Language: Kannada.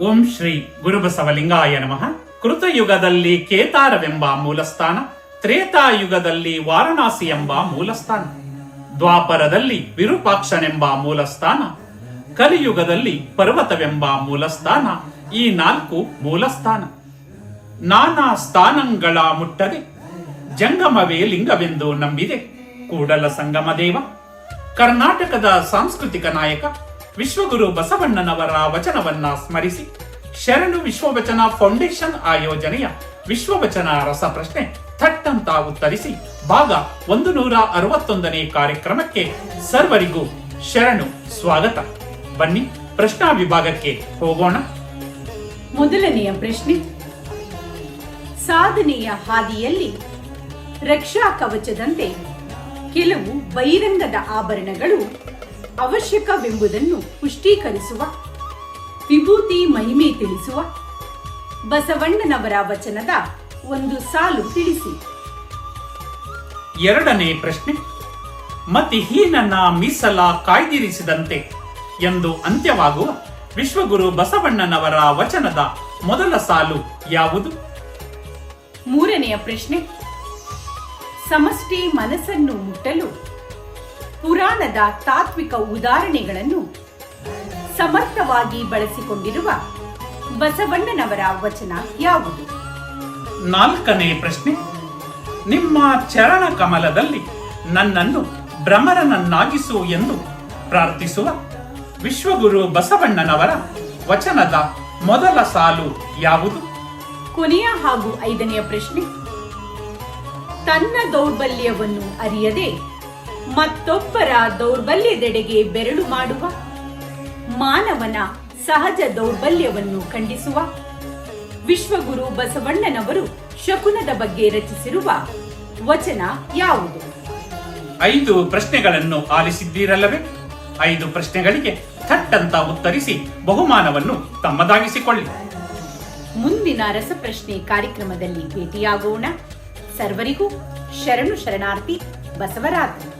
ಓಂ ಶ್ರೀ ಗುರುಬಸವಲಿಂಗಾಯ ನಮಃ. ಕೃತಯುಗದಲ್ಲಿ ಕೇತಾರವೆಂಬ ಮೂಲಸ್ಥಾನ, ತ್ರೇತಾಯುಗದಲ್ಲಿ ವಾರಣಾಸಿ ಎಂಬ ಮೂಲಸ್ಥಾನ, ದ್ವಾಪರದಲ್ಲಿ ವಿರೂಪಾಕ್ಷನೆಂಬ ಮೂಲಸ್ಥಾನ, ಕಲಿಯುಗದಲ್ಲಿ ಪರ್ವತವೆಂಬ ಮೂಲಸ್ಥಾನ, ಈ ನಾಲ್ಕು ಮೂಲಸ್ಥಾನ. ನಾನಾ ಸ್ಥಾನಗಳ ಮುಟ್ಟದೆ, ಜಂಗಮವೇ ಲಿಂಗವೆಂದು ನಂಬಿದೆ. ಕೂಡಲ ಸಂಗಮ ದೇವ, ಕರ್ನಾಟಕದ ಸಾಂಸ್ಕೃತಿಕ ನಾಯಕ ವಿಶ್ವಗುರು ಬಸವಣ್ಣನವರ ವಚನವನ್ನ ಸ್ಮರಿಸಿ. ಶರಣು ವಿಶ್ವವಚನ ಫೌಂಡೇಶನ್ ಆಯೋಜನೆಯ ವಿಶ್ವವಚನ ರಸಪ್ರಶ್ನೆ ಥಟ್ಟಂತ ಉತ್ತರಿಸಿ. ಭಾಗ ಒಂದು ನೂರ ಅರವತ್ತೊಂದನೇ ಕಾರ್ಯಕ್ರಮಕ್ಕೆ ಸರ್ವರಿಗೂ ಶರಣು ಸ್ವಾಗತ. ಬನ್ನಿ, ಪ್ರಶ್ನಾ ವಿಭಾಗಕ್ಕೆ ಹೋಗೋಣ. ಮೊದಲನೆಯ ಪ್ರಶ್ನೆ. ಸಾಧನೆಯ ಹಾದಿಯಲ್ಲಿ ರಕ್ಷಾ ಕವಚದಂತೆ ಕೆಲವು ಬಹಿರಂಗದ ಆಭರಣಗಳು ಅವಶ್ಯಕವೆಂಬುದನ್ನು ಪುಷ್ಟೀಕರಿಸುವ ವಿಭೂತಿ ಮಹಿಮೆ ತಿಳಿಸುವ ಬಸವಣ್ಣನವರ ವಚನದ ಒಂದು ಸಾಲು ತಿಳಿಸಿ. ಎರಡನೇ ಪ್ರಶ್ನೆ ಮತಿಹೀನನ ಮೀಸಲ ಕಾಯ್ದಿರಿಸಿದಂತೆ ಎಂದು ಅಂತ್ಯವಾಗುವ ವಿಶ್ವಗುರು ಬಸವಣ್ಣನವರ ವಚನದ ಮೊದಲ ಸಾಲು ಯಾವುದು? ಮೂರನೆಯ ಪ್ರಶ್ನೆ ಸಮಷ್ಟಿ ಮನಸ್ಸನ್ನು ಮುಟ್ಟಲು ಪುರಾಣದ ತಾತ್ವಿಕ ಉದಾಹರಣೆಗಳನ್ನು ಸಮರ್ಥವಾಗಿ ಬಳಸಿಕೊಂಡಿರುವ ಬಸವಣ್ಣನವರ ವಚನ ಯಾವುದು? ನಾಲ್ಕನೇ ಪ್ರಶ್ನೆ. ನಿಮ್ಮ ಚರಣ ಕಮಲದಲ್ಲಿ ನನ್ನನ್ನು ಭ್ರಮರನನ್ನಾಗಿಸು ಎಂದು ಪ್ರಾರ್ಥಿಸುವ ವಿಶ್ವಗುರು ಬಸವಣ್ಣನವರ ವಚನದ ಮೊದಲ ಸಾಲು ಯಾವುದು? ಕೊನೆಯ ಹಾಗೂ ಐದನೆಯ ಪ್ರಶ್ನೆ. ತನ್ನ ದೌರ್ಬಲ್ಯವನ್ನು ಅರಿಯದೆ ಮತ್ತೊಬ್ಬರ ದೌರ್ಬಲ್ಯದೆಡೆಗೆ ಬೆರಳು ಮಾಡುವ ಮಾನವನ ಸಹಜ ದೌರ್ಬಲ್ಯವನ್ನು ಖಂಡಿಸುವ ವಿಶ್ವಗುರು ಬಸವಣ್ಣನವರು ಶಕುನದ ಬಗ್ಗೆ ರಚಿಸಿರುವ ವಚನ ಯಾವುದು? ಐದು ಪ್ರಶ್ನೆಗಳನ್ನು ಆಲಿಸಿದ್ದೀರಲ್ಲವೇ? ಐದು ಪ್ರಶ್ನೆಗಳಿಗೆ ಥಟ್ಟಂತ ಉತ್ತರಿಸಿ ಬಹುಮಾನವನ್ನು ತಮ್ಮದಾಗಿಸಿಕೊಳ್ಳಿ. ಮುಂದಿನ ರಸಪ್ರಶ್ನೆ ಕಾರ್ಯಕ್ರಮದಲ್ಲಿ ಭೇಟಿಯಾಗೋಣ. ಸರ್ವರಿಗೂ ಶರಣು ಶರಣಾರ್ಥಿ ಬಸವರಾತ್ರಿ.